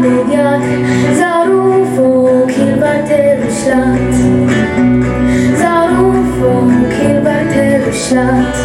מדויק, זרוף הוא כלבתל ושלט. זרוף הוא כלבתל ושלט.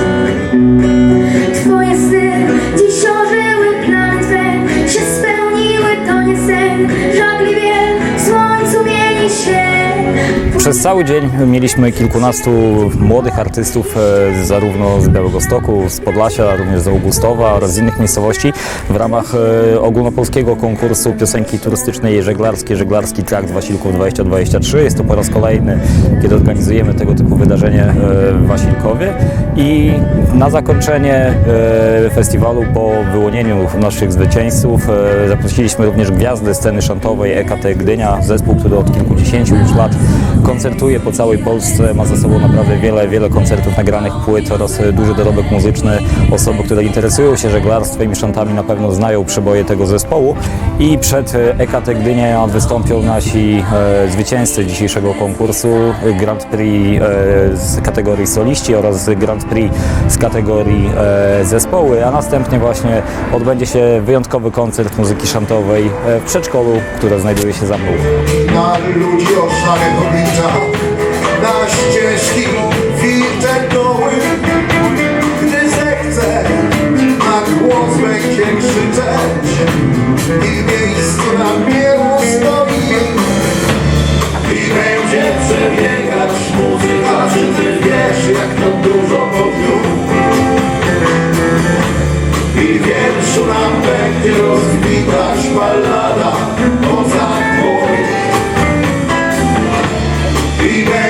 Przez cały dzień mieliśmy kilkunastu młodych artystów, e, zarówno z Białegostoku, z Podlasia, również z Augustowa oraz z innych miejscowości w ramach e, ogólnopolskiego konkursu piosenki turystycznej Żeglarskie, Żeglarski Trakt Wasilków 2023. Jest to po raz kolejny, kiedy organizujemy tego typu wydarzenie e, w Wasilkowie i na zakończenie festiwalu po wyłonieniu naszych zwycięzców zaprosiliśmy również gwiazdy sceny szantowej EKT Gdynia, zespół, który od kilkudziesięciu już lat koncertuje po całej Polsce, ma za sobą naprawdę wiele, wiele koncertów nagranych płyt oraz duży dorobek muzyczny. Osoby, które interesują się żeglarstwem i szantami na pewno znają przeboje tego zespołu i przed e, EKT Gdynia wystąpią nasi e, zwycięzcy dzisiejszego konkursu Grand Prix e, z kategorii soliści oraz Grand Prix z kategorii e, zespoły, a następnie właśnie odbędzie się wyjątkowy koncert muzyki szantowej e, w przedszkolu, które znajduje się za mną. Na ścieżki wilczetoły. Gdy zechce, na głos będzie krzyczeć i w miejscu na mielu stoi. I będzie przebiegać muzyka, czy ty wiesz, jak to dużo po dniu. I wierszu nam będzie rozkwitać ballada Amen.